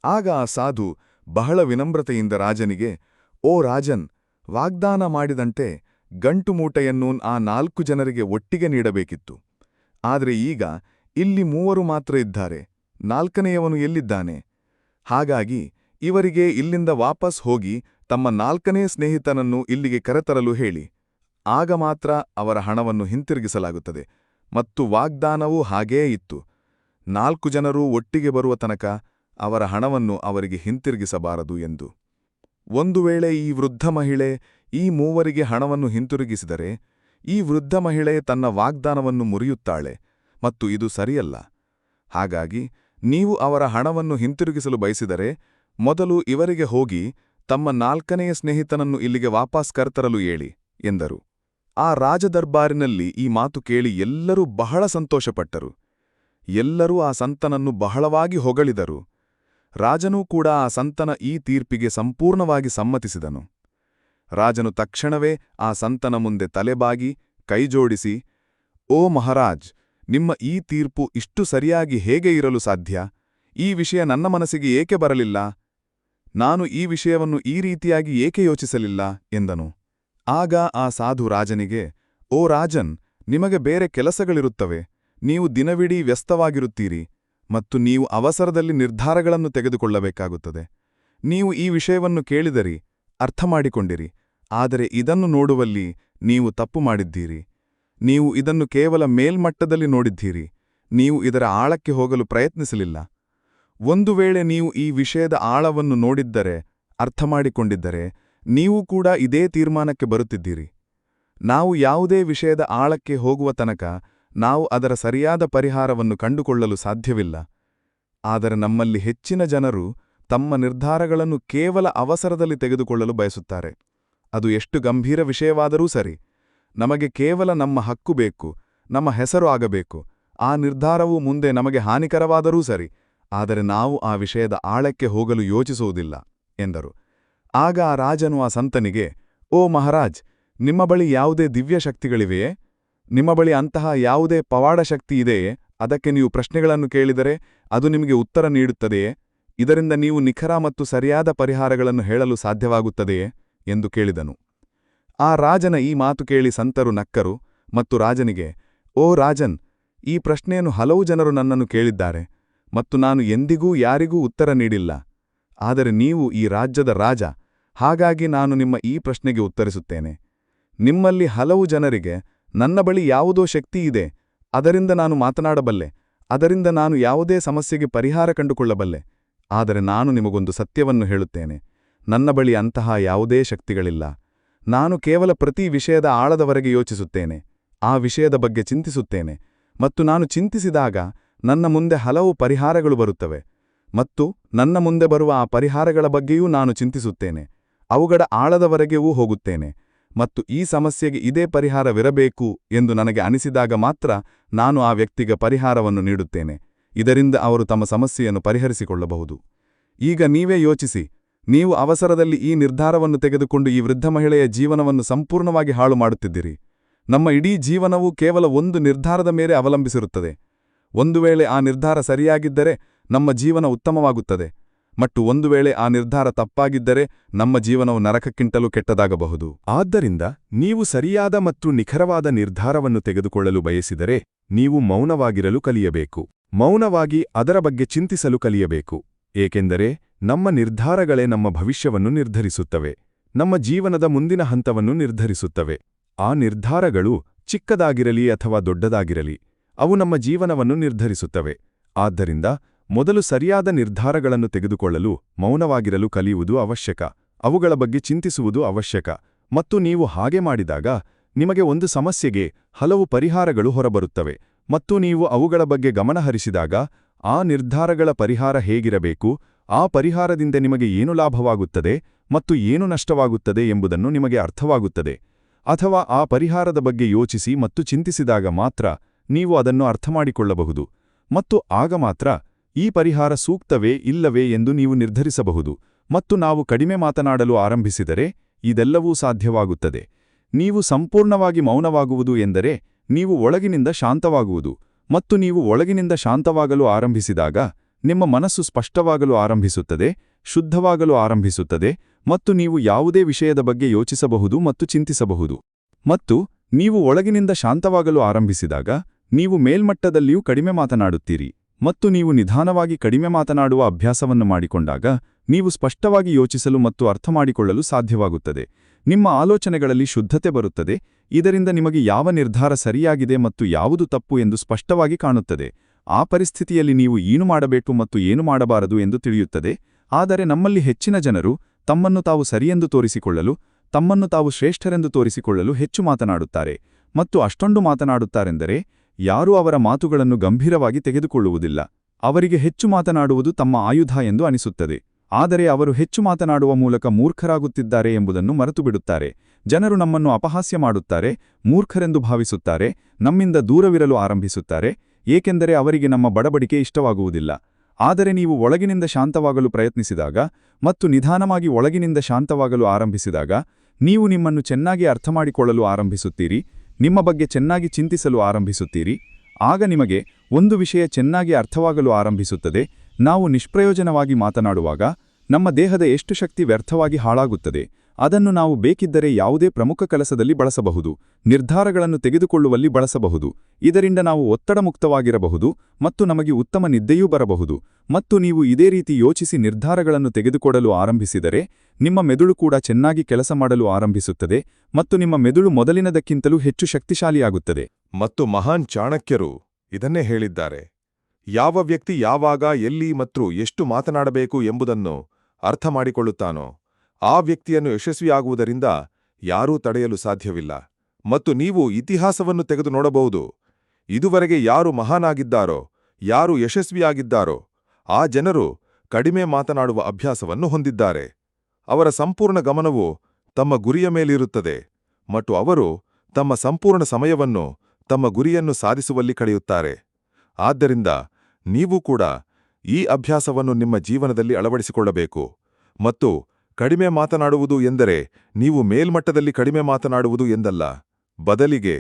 ಆಗ ಆ ಸಾಧು ಬಹಳ ವಿನಮ್ರತೆಯಿಂದ ರಾಜನಿಗೆ, ಓ ರಾಜನ್, ವಾಗ್ದಾನ ಮಾಡಿದಂತೆ ಗಂಟು ಮೂಟೆಯನ್ನು ಆ ನಾಲ್ಕು ಜನರಿಗೆ ಒಟ್ಟಿಗೆ ನೀಡಬೇಕಿತ್ತು. ಆದರೆ ಈಗ ಇಲ್ಲಿ ಮೂವರು ಮಾತ್ರ ಇದ್ದಾರೆ. ನಾಲ್ಕನೆಯವನು ಎಲ್ಲಿದ್ದಾನೆ? ಹಾಗಾಗಿ ಇವರಿಗೆ ಇಲ್ಲಿಂದ ವಾಪಸ್ ಹೋಗಿ ತಮ್ಮ ನಾಲ್ಕನೇ ಸ್ನೇಹಿತನನ್ನು ಇಲ್ಲಿಗೆ ಕರೆತರಲು ಹೇಳಿ. ಆಗ ಮಾತ್ರ ಅವರ ಹಣವನ್ನು ಹಿಂತಿರುಗಿಸಲಾಗುತ್ತದೆ. ಮತ್ತು ವಾಗ್ದಾನವೂ ಹಾಗೇ ಇತ್ತು. ನಾಲ್ಕು ಜನರೂ ಒಟ್ಟಿಗೆ ಬರುವ ತನಕ ಅವರ ಹಣವನ್ನು ಅವರಿಗೆ ಹಿಂತಿರುಗಿಸಬಾರದು ಎಂದು. ಒಂದು ವೇಳೆ ಈ ವೃದ್ಧ ಮಹಿಳೆ ಈ ಮೂವರಿಗೆ ಹಣವನ್ನು ಹಿಂತಿರುಗಿಸಿದರೆ, ಈ ವೃದ್ಧ ಮಹಿಳೆ ತನ್ನ ವಾಗ್ದಾನವನ್ನು ಮುರಿಯುತ್ತಾಳೆ ಮತ್ತು ಇದು ಸರಿಯಲ್ಲ. ಹಾಗಾಗಿ ನೀವು ಅವರ ಹಣವನ್ನು ಹಿಂತಿರುಗಿಸಲು ಬಯಸಿದರೆ, ಮೊದಲು ಇವರಿಗೆ ಹೋಗಿ ತಮ್ಮ ನಾಲ್ಕನೆಯ ಸ್ನೇಹಿತನನ್ನು ಇಲ್ಲಿಗೆ ವಾಪಸ್ ಕರ್ತರಲು ಹೇಳಿ ಎಂದರು. ಆ ರಾಜದರ್ಬಾರಿನಲ್ಲಿ ಈ ಮಾತು ಕೇಳಿ ಎಲ್ಲರೂ ಬಹಳ ಸಂತೋಷಪಟ್ಟರು. ಎಲ್ಲರೂ ಆ ಸಂತನನ್ನು ಬಹಳವಾಗಿ ಹೊಗಳಿದರು. ರಾಜನೂ ಕೂಡ ಆ ಸಂತನ ಈ ತೀರ್ಪಿಗೆ ಸಂಪೂರ್ಣವಾಗಿ ಸಮ್ಮತಿಸಿದನು. ರಾಜನು ತಕ್ಷಣವೇ ಆ ಸಂತನ ಮುಂದೆ ತಲೆಬಾಗಿ, ಕೈಜೋಡಿಸಿ, ಓ ಮಹಾರಾಜ್, ನಿಮ್ಮ ಈ ತೀರ್ಪು ಇಷ್ಟು ಸರಿಯಾಗಿ ಹೇಗೆ ಇರಲು ಸಾಧ್ಯ? ಈ ವಿಷಯ ನನ್ನ ಮನಸ್ಸಿಗೆ ಏಕೆ ಬರಲಿಲ್ಲ? ನಾನು ಈ ವಿಷಯವನ್ನು ಈ ರೀತಿಯಾಗಿ ಏಕೆ ಯೋಚಿಸಲಿಲ್ಲ? ಎಂದನು. ಆಗ ಆ ಸಾಧು ರಾಜನಿಗೆ, ಓ ರಾಜನ್, ನಿಮಗೆ ಬೇರೆ ಕೆಲಸಗಳಿರುತ್ತವೆ. ನೀವು ದಿನವಿಡೀ ವ್ಯಸ್ತವಾಗಿರುತ್ತೀರಿ ಮತ್ತು ನೀವು ಅವಸರದಲ್ಲಿ ನಿರ್ಧಾರಗಳನ್ನು ತೆಗೆದುಕೊಳ್ಳಬೇಕಾಗುತ್ತದೆ. ನೀವು ಈ ವಿಷಯವನ್ನು ಕೇಳಿದರಿ ಅರ್ಥಮಾಡಿಕೊಂಡಿರಿ, ಆದರೆ ಇದನ್ನು ನೋಡುವಲ್ಲಿ ನೀವು ತಪ್ಪು ಮಾಡಿದ್ದೀರಿ. ನೀವು ಇದನ್ನು ಕೇವಲ ಮೇಲ್ಮಟ್ಟದಲ್ಲಿ ನೋಡಿದ್ದೀರಿ, ನೀವು ಇದರ ಆಳಕ್ಕೆ ಹೋಗಲು ಪ್ರಯತ್ನಿಸಲಿಲ್ಲ. ಒಂದು ವೇಳೆ ನೀವು ಈ ವಿಷಯದ ಆಳವನ್ನು ನೋಡಿದ್ದರೆ, ಅರ್ಥಮಾಡಿಕೊಂಡಿದ್ದರೆ, ನೀವು ಕೂಡ ಇದೇ ತೀರ್ಮಾನಕ್ಕೆ ಬರುತ್ತಿದ್ದೀರಿ. ನಾವು ಯಾವುದೇ ವಿಷಯದ ಆಳಕ್ಕೆ ಹೋಗುವ ತನಕ ನಾವು ಅದರ ಸರಿಯಾದ ಪರಿಹಾರವನ್ನು ಕಂಡುಕೊಳ್ಳಲು ಸಾಧ್ಯವಿಲ್ಲ. ಆದರೆ ನಮ್ಮಲ್ಲಿ ಹೆಚ್ಚಿನ ಜನರು ತಮ್ಮ ನಿರ್ಧಾರಗಳನ್ನು ಕೇವಲ ಅವಸರದಲ್ಲಿ ತೆಗೆದುಕೊಳ್ಳಲು ಬಯಸುತ್ತಾರೆ. ಅದು ಎಷ್ಟು ಗಂಭೀರ ವಿಷಯವಾದರೂ ಸರಿ. ನಮಗೆ ಕೇವಲ ನಮ್ಮ ಹಕ್ಕು ಬೇಕು, ನಮ್ಮ ಹೆಸರು ಆಗಬೇಕು, ಆ ನಿರ್ಧಾರವು ಮುಂದೆ ನಮಗೆ ಹಾನಿಕರವಾದರೂ ಸರಿ. ಆದರೆ ನಾವು ಆ ವಿಷಯದ ಆಳಕ್ಕೆ ಹೋಗಲು ಯೋಚಿಸುವುದಿಲ್ಲ, ಎಂದರು. ಆಗ ಆ ರಾಜನು ಆ ಸಂತನಿಗೆ, ಓ ಮಹಾರಾಜ್, ನಿಮ್ಮ ಬಳಿ ಯಾವುದೇ ದಿವ್ಯ ಶಕ್ತಿಗಳಿವೆಯೇ ನಿಮ್ಮ ಬಳಿ ಅಂತಹ ಯಾವುದೇ ಪವಾಡ ಶಕ್ತಿ ಇದೆಯೇ? ಅದಕ್ಕೆ ನೀವು ಪ್ರಶ್ನೆಗಳನ್ನು ಕೇಳಿದರೆ ಅದು ನಿಮಗೆ ಉತ್ತರ ನೀಡುತ್ತದೆಯೇ? ಇದರಿಂದ ನೀವು ನಿಖರ ಮತ್ತು ಸರಿಯಾದ ಪರಿಹಾರಗಳನ್ನು ಹೇಳಲು ಸಾಧ್ಯವಾಗುತ್ತದೆಯೇ? ಎಂದು ಕೇಳಿದನು. ಆ ರಾಜನ ಈ ಮಾತು ಕೇಳಿ ಸಂತರು ನಕ್ಕರು ಮತ್ತು ರಾಜನಿಗೆ, ಓ ರಾಜನ್, ಈ ಪ್ರಶ್ನೆಯನ್ನು ಹಲವು ಜನರು ನನ್ನನ್ನು ಕೇಳಿದ್ದಾರೆ ಮತ್ತು ನಾನು ಎಂದಿಗೂ ಯಾರಿಗೂ ಉತ್ತರ ನೀಡಿಲ್ಲ. ಆದರೆ ನೀವು ಈ ರಾಜ್ಯದ ರಾಜ, ಹಾಗಾಗಿ ನಾನು ನಿಮ್ಮ ಈ ಪ್ರಶ್ನೆಗೆ ಉತ್ತರಿಸುತ್ತೇನೆ. ನಿಮ್ಮಲ್ಲಿ ಹಲವು ಜನರಿಗೆ ನನ್ನ ಬಳಿ ಯಾವುದೋ ಶಕ್ತಿ ಇದೆ, ಅದರಿಂದ ನಾನು ಮಾತನಾಡಬಲ್ಲೆ, ಅದರಿಂದ ನಾನು ಯಾವುದೇ ಸಮಸ್ಯೆಗೆ ಪರಿಹಾರ ಕಂಡುಕೊಳ್ಳಬಲ್ಲೆ, ಆದರೆ ನಾನು ನಿಮಗೊಂದು ಸತ್ಯವನ್ನು ಹೇಳುತ್ತೇನೆ, ನನ್ನ ಬಳಿ ಅಂತಹ ಯಾವುದೇ ಶಕ್ತಿಗಳಿಲ್ಲ, ನಾನು ಕೇವಲ ಪ್ರತಿ ವಿಷಯದ ಆಳದವರೆಗೆ ಯೋಚಿಸುತ್ತೇನೆ, ಆ ವಿಷಯದ ಬಗ್ಗೆ ಚಿಂತಿಸುತ್ತೇನೆ, ಮತ್ತು ನಾನು ಚಿಂತಿಸಿದಾಗ ನನ್ನ ಮುಂದೆ ಹಲವು ಪರಿಹಾರಗಳು ಬರುತ್ತವೆ, ಮತ್ತು ನನ್ನ ಮುಂದೆ ಬರುವ ಆ ಪರಿಹಾರಗಳ ಬಗ್ಗೆಯೂ ನಾನು ಚಿಂತಿಸುತ್ತೇನೆ, ಅವುಗಳ ಆಳದವರೆಗೆಯೂ ಹೋಗುತ್ತೇನೆ. ಮತ್ತು ಈ ಸಮಸ್ಯೆಗೆ ಇದೇ ಪರಿಹಾರವಿರಬೇಕು ಎಂದು ನನಗೆ ಅನಿಸಿದಾಗ ಮಾತ್ರ ನಾನು ಆ ವ್ಯಕ್ತಿಗೆ ಪರಿಹಾರವನ್ನು ನೀಡುತ್ತೇನೆ. ಇದರಿಂದ ಅವರು ತಮ್ಮ ಸಮಸ್ಯೆಯನ್ನು ಪರಿಹರಿಸಿಕೊಳ್ಳಬಹುದು. ಈಗ ನೀವೇ ಯೋಚಿಸಿ, ನೀವು ಅವಸರದಲ್ಲಿ ಈ ನಿರ್ಧಾರವನ್ನು ತೆಗೆದುಕೊಂಡು ಈ ವೃದ್ಧ ಮಹಿಳೆಯ ಜೀವನವನ್ನು ಸಂಪೂರ್ಣವಾಗಿ ಹಾಳು ಮಾಡುತ್ತಿದ್ದೀರಿ. ನಮ್ಮ ಇಡೀ ಜೀವನವು ಕೇವಲ ಒಂದು ನಿರ್ಧಾರದ ಮೇಲೆ ಅವಲಂಬಿಸಿರುತ್ತದೆ. ಒಂದು ವೇಳೆ ಆ ನಿರ್ಧಾರ ಸರಿಯಾಗಿದ್ದರೆ ನಮ್ಮ ಜೀವನ ಉತ್ತಮವಾಗುತ್ತದೆ. ಮತ್ತು ಒಂದು ವೇಳೆ ಆ ನಿರ್ಧಾರ ತಪ್ಪಾಗಿದ್ದರೆ ನಮ್ಮ ಜೀವನವು ನರಕಕ್ಕಿಂತಲೂ ಕೆಟ್ಟದಾಗಬಹುದು. ಆದ್ದರಿಂದ ನೀವು ಸರಿಯಾದ ಮತ್ತು ನಿಖರವಾದ ನಿರ್ಧಾರವನ್ನು ತೆಗೆದುಕೊಳ್ಳಲು ಬಯಸಿದರೆ ನೀವು ಮೌನವಾಗಿರಲು ಕಲಿಯಬೇಕು. ಮೌನವಾಗಿ ಅದರ ಬಗ್ಗೆ ಚಿಂತಿಸಲು ಕಲಿಯಬೇಕು. ಏಕೆಂದರೆ ನಮ್ಮ ನಿರ್ಧಾರಗಳೇ ನಮ್ಮ ಭವಿಷ್ಯವನ್ನು ನಿರ್ಧರಿಸುತ್ತವೆ. ನಮ್ಮ ಜೀವನದ ಮುಂದಿನ ಹಂತವನ್ನು ನಿರ್ಧರಿಸುತ್ತವೆ. ಆ ನಿರ್ಧಾರಗಳು ಚಿಕ್ಕದಾಗಿರಲಿ ಅಥವಾ ದೊಡ್ಡದಾಗಿರಲಿ, ಅವು ನಮ್ಮ ಜೀವನವನ್ನು ನಿರ್ಧರಿಸುತ್ತವೆ. ಆದ್ದರಿಂದ ಮೊದಲು ಸರಿಯಾದ ನಿರ್ಧಾರಗಳನ್ನು ತೆಗೆದುಕೊಳ್ಳಲು ಮೌನವಾಗಿರಲು ಕಲಿಯುವುದು ಅವಶ್ಯಕ. ಅವುಗಳ ಬಗ್ಗೆ ಚಿಂತಿಸುವುದು ಅವಶ್ಯಕ. ಮತ್ತು ನೀವು ಹಾಗೆ ಮಾಡಿದಾಗ ನಿಮಗೆ ಒಂದು ಸಮಸ್ಯೆಗೆ ಹಲವು ಪರಿಹಾರಗಳು ಹೊರಬರುತ್ತವೆ. ಮತ್ತು ನೀವು ಅವುಗಳ ಬಗ್ಗೆ ಗಮನಹರಿಸಿದಾಗ ಆ ನಿರ್ಧಾರಗಳ ಪರಿಹಾರ ಹೇಗಿರಬೇಕು, ಆ ಪರಿಹಾರದಿಂದ ನಿಮಗೆ ಏನು ಲಾಭವಾಗುತ್ತದೆ ಮತ್ತು ಏನು ನಷ್ಟವಾಗುತ್ತದೆ ಎಂಬುದನ್ನು ನಿಮಗೆ ಅರ್ಥವಾಗುತ್ತದೆ. ಅಥವಾ ಆ ಪರಿಹಾರದ ಬಗ್ಗೆ ಯೋಚಿಸಿ ಮತ್ತು ಚಿಂತಿಸಿದಾಗ ಮಾತ್ರ ನೀವು ಅದನ್ನು ಅರ್ಥಮಾಡಿಕೊಳ್ಳಬಹುದು. ಮತ್ತು ಆಗ ಮಾತ್ರ ಈ ಪರಿಹಾರ ಸೂಕ್ತವೇ ಇಲ್ಲವೇ ಎಂದು ನೀವು ನಿರ್ಧರಿಸಬಹುದು ಮತ್ತು ನಾವು ಕಡಿಮೆ ಮಾತನಾಡಲು ಆರಂಭಿಸಿದರೆ ಇದೆಲ್ಲವೂ ಸಾಧ್ಯವಾಗುತ್ತದೆ. ನೀವು ಸಂಪೂರ್ಣವಾಗಿ ಮೌನವಾಗುವುದು ಎಂದರೆ ನೀವು ಒಳಗಿನಿಂದ ಶಾಂತವಾಗುವುದು ಮತ್ತು ನೀವು ಒಳಗಿನಿಂದ ಶಾಂತವಾಗಲು ಆರಂಭಿಸಿದಾಗ ನಿಮ್ಮ ಮನಸ್ಸು ಸ್ಪಷ್ಟವಾಗಲು ಆರಂಭಿಸುತ್ತದೆ, ಶುದ್ಧವಾಗಲು ಆರಂಭಿಸುತ್ತದೆ ಮತ್ತು ನೀವು ಯಾವುದೇ ವಿಷಯದ ಬಗ್ಗೆ ಯೋಚಿಸಬಹುದು ಮತ್ತು ಚಿಂತಿಸಬಹುದು. ಮತ್ತು ನೀವು ಒಳಗಿನಿಂದ ಶಾಂತವಾಗಲು ಆರಂಭಿಸಿದಾಗ ನೀವು ಮೇಲ್ಮಟ್ಟದಲ್ಲಿಯೂ ಕಡಿಮೆ ಮಾತನಾಡುತ್ತೀರಿ. ಮತ್ತು ನೀವು ನಿಧಾನವಾಗಿ ಕಡಿಮೆ ಮಾತನಾಡುವ ಅಭ್ಯಾಸವನ್ನು ಮಾಡಿಕೊಂಡಾಗ, ನೀವು ಸ್ಪಷ್ಟವಾಗಿ ಯೋಚಿಸಲು ಮತ್ತು ಅರ್ಥಮಾಡಿಕೊಳ್ಳಲು ಸಾಧ್ಯವಾಗುತ್ತದೆ. ನಿಮ್ಮ ಆಲೋಚನೆಗಳಲ್ಲಿ ಶುದ್ಧತೆ ಬರುತ್ತದೆ. ಇದರಿಂದ ನಿಮಗೆ ಯಾವ ನಿರ್ಧಾರ ಸರಿಯಾಗಿದೆ ಮತ್ತು ಯಾವುದು ತಪ್ಪು ಎಂದು ಸ್ಪಷ್ಟವಾಗಿ ಕಾಣುತ್ತದೆ. ಆ ಪರಿಸ್ಥಿತಿಯಲ್ಲಿ ನೀವು ಏನು ಮಾಡಬೇಕು ಮತ್ತು ಏನು ಮಾಡಬಾರದು ಎಂದು ತಿಳಿಯುತ್ತದೆ. ಆದರೆ ನಮ್ಮಲ್ಲಿ ಹೆಚ್ಚಿನ ಜನರು ತಮ್ಮನ್ನು ತಾವು ಸರಿಯೆಂದು ತೋರಿಸಿಕೊಳ್ಳಲು, ತಮ್ಮನ್ನು ತಾವು ಶ್ರೇಷ್ಠರೆಂದು ತೋರಿಸಿಕೊಳ್ಳಲು ಹೆಚ್ಚು ಮಾತನಾಡುತ್ತಾರೆ. ಮತ್ತು ಅಷ್ಟೊಂದು ಮಾತನಾಡುತ್ತಾರೆಂದರೆ ಯಾರೂ ಅವರ ಮಾತುಗಳನ್ನು ಗಂಭೀರವಾಗಿ ತೆಗೆದುಕೊಳ್ಳುವುದಿಲ್ಲ. ಅವರಿಗೆ ಹೆಚ್ಚು ಮಾತನಾಡುವುದು ತಮ್ಮ ಆಯುಧ ಎಂದು ಅನಿಸುತ್ತದೆ. ಆದರೆ ಅವರು ಹೆಚ್ಚು ಮಾತನಾಡುವ ಮೂಲಕ ಮೂರ್ಖರಾಗುತ್ತಿದ್ದಾರೆ ಎಂಬುದನ್ನು ಮರೆತುಬಿಡುತ್ತಾರೆ. ಜನರು ನಮ್ಮನ್ನು ಅಪಹಾಸ್ಯ ಮಾಡುತ್ತಾರೆ, ಮೂರ್ಖರೆಂದು ಭಾವಿಸುತ್ತಾರೆ, ನಮ್ಮಿಂದ ದೂರವಿರಲು ಆರಂಭಿಸುತ್ತಾರೆ, ಏಕೆಂದರೆ ಅವರಿಗೆ ನಮ್ಮ ಬಡಬಡಿಕೆ ಇಷ್ಟವಾಗುವುದಿಲ್ಲ. ಆದರೆ ನೀವು ಒಳಗಿನಿಂದ ಶಾಂತವಾಗಲು ಪ್ರಯತ್ನಿಸಿದಾಗ ಮತ್ತು ನಿಧಾನವಾಗಿ ಒಳಗಿನಿಂದ ಶಾಂತವಾಗಲು ಆರಂಭಿಸಿದಾಗ, ನೀವು ನಿಮ್ಮನ್ನು ಚೆನ್ನಾಗಿ ಅರ್ಥಮಾಡಿಕೊಳ್ಳಲು ಆರಂಭಿಸುತ್ತೀರಿ. ನಿಮ್ಮ ಬಗ್ಗೆ ಚೆನ್ನಾಗಿ ಚಿಂತಿಸಲು ಆರಂಭಿಸುತ್ತೀರಿ. ಆಗ ನಿಮಗೆ ಒಂದು ವಿಷಯ ಚೆನ್ನಾಗಿ ಅರ್ಥವಾಗಲು ಆರಂಭಿಸುತ್ತದೆ. ನಾವು ನಿಷ್ಪ್ರಯೋಜನವಾಗಿ ಮಾತನಾಡುವಾಗ ನಮ್ಮ ದೇಹದ ಎಷ್ಟು ಶಕ್ತಿ ವ್ಯರ್ಥವಾಗಿ ಹಾಳಾಗುತ್ತದೆ. ಅದನ್ನು ನಾವು ಬೇಕಿದ್ದರೆ ಯಾವುದೇ ಪ್ರಮುಖ ಕೆಲಸದಲ್ಲಿ ಬಳಸಬಹುದು, ನಿರ್ಧಾರಗಳನ್ನು ತೆಗೆದುಕೊಳ್ಳುವಲ್ಲಿ ಬಳಸಬಹುದು. ಇದರಿಂದ ನಾವು ಒತ್ತಡ ಮುಕ್ತವಾಗಿರಬಹುದು ಮತ್ತು ನಮಗೆ ಉತ್ತಮ ನಿದ್ದೆಯೂ ಬರಬಹುದು. ಮತ್ತು ನೀವು ಇದೇ ರೀತಿ ಯೋಚಿಸಿ ನಿರ್ಧಾರಗಳನ್ನು ತೆಗೆದುಕೊಡಲು ಆರಂಭಿಸಿದರೆ, ನಿಮ್ಮ ಮೆದುಳು ಕೂಡ ಚೆನ್ನಾಗಿ ಕೆಲಸ ಮಾಡಲು ಆರಂಭಿಸುತ್ತದೆ ಮತ್ತು ನಿಮ್ಮ ಮೆದುಳು ಮೊದಲಿನದಕ್ಕಿಂತಲೂ ಹೆಚ್ಚು ಶಕ್ತಿಶಾಲಿಯಾಗುತ್ತದೆ. ಮತ್ತು ಮಹಾನ್ ಚಾಣಕ್ಯರು ಇದನ್ನೇ ಹೇಳಿದ್ದಾರೆ. ಯಾವ ವ್ಯಕ್ತಿ ಯಾವಾಗ, ಎಲ್ಲಿ ಮತ್ತು ಎಷ್ಟು ಮಾತನಾಡಬೇಕು ಎಂಬುದನ್ನು ಅರ್ಥ ಮಾಡಿಕೊಳ್ಳುತ್ತಾನೋ ಆ ವ್ಯಕ್ತಿಯನ್ನು ಯಶಸ್ವಿಯಾಗುವುದರಿಂದ ಯಾರೂ ತಡೆಯಲು ಸಾಧ್ಯವಿಲ್ಲ ಮತ್ತು ನೀವು ಇತಿಹಾಸವನ್ನು ತೆಗೆದು ನೋಡಬಹುದು. ಇದುವರೆಗೆ ಯಾರು ಮಹಾನಾಗಿದ್ದಾರೋ, ಯಾರು ಯಶಸ್ವಿಯಾಗಿದ್ದಾರೋ, ಆ ಜನರು ಕಡಿಮೆ ಮಾತನಾಡುವ ಅಭ್ಯಾಸವನ್ನು ಹೊಂದಿದ್ದಾರೆ. ಅವರ ಸಂಪೂರ್ಣ ಗಮನವು ತಮ್ಮ ಗುರಿಯ ಮೇಲಿರುತ್ತದೆ ಮತ್ತು ಅವರು ತಮ್ಮ ಸಂಪೂರ್ಣ ಸಮಯವನ್ನು ತಮ್ಮ ಗುರಿಯನ್ನು ಸಾಧಿಸುವಲ್ಲಿ ಕಳೆಯುತ್ತಾರೆ. ಆದ್ದರಿಂದ ನೀವು ಕೂಡ ಈ ಅಭ್ಯಾಸವನ್ನು ನಿಮ್ಮ ಜೀವನದಲ್ಲಿ ಅಳವಡಿಸಿಕೊಳ್ಳಬೇಕು ಮತ್ತು ಕಡಿಮೆ ಮಾತನಾಡುವುದು ಎಂದರೆ ನೀವು ಮೇಲ್ಮಟ್ಟದಲ್ಲಿ ಕಡಿಮೆ ಮಾತನಾಡುವುದು ಎಂದಲ್ಲ. ಬದಲಿಗೆ,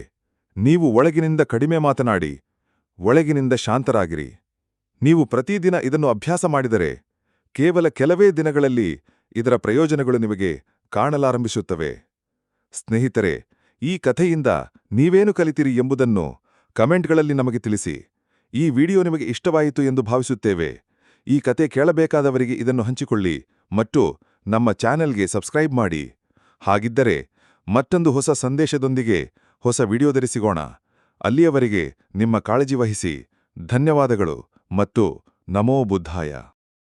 ನೀವು ಒಳಗಿನಿಂದ ಕಡಿಮೆ ಮಾತನಾಡಿ, ಒಳಗಿನಿಂದ ಶಾಂತರಾಗಿರಿ. ನೀವು ಪ್ರತಿದಿನ ಇದನ್ನು ಅಭ್ಯಾಸ ಮಾಡಿದರೆ, ಕೇವಲ ಕೆಲವೇ ದಿನಗಳಲ್ಲಿ ಇದರ ಪ್ರಯೋಜನಗಳು ನಿಮಗೆ ಕಾಣಲಾರಂಭಿಸುತ್ತವೆ. ಸ್ನೇಹಿತರೆ, ಈ ಕಥೆಯಿಂದ ನೀವೇನು ಕಲಿತಿರಿ ಎಂಬುದನ್ನು ಕಮೆಂಟ್ಗಳಲ್ಲಿ ನಮಗೆ ತಿಳಿಸಿ. ಈ ವಿಡಿಯೋ ನಿಮಗೆ ಇಷ್ಟವಾಯಿತು ಎಂದು ಭಾವಿಸುತ್ತೇವೆ. ಈ ಕತೆ ಕೇಳಬೇಕಾದವರಿಗೆ ಇದನ್ನು ಹಂಚಿಕೊಳ್ಳಿ ಮತ್ತು ನಮ್ಮ ಚಾನೆಲ್ಗೆ ಸಬ್ಸ್ಕ್ರೈಬ್ ಮಾಡಿ. ಹಾಗಿದ್ದರೆ ಮತ್ತೊಂದು ಹೊಸ ಸಂದೇಶದೊಂದಿಗೆ ಹೊಸ ವಿಡಿಯೋ ಸಿಗೋಣ ಅಲ್ಲಿಯವರೆಗೆ ನಿಮ್ಮ ಕಾಳಜಿ ವಹಿಸಿ. ಧನ್ಯವಾದಗಳು ಮತ್ತು ನಮೋ ಬುದ್ಧಾಯ.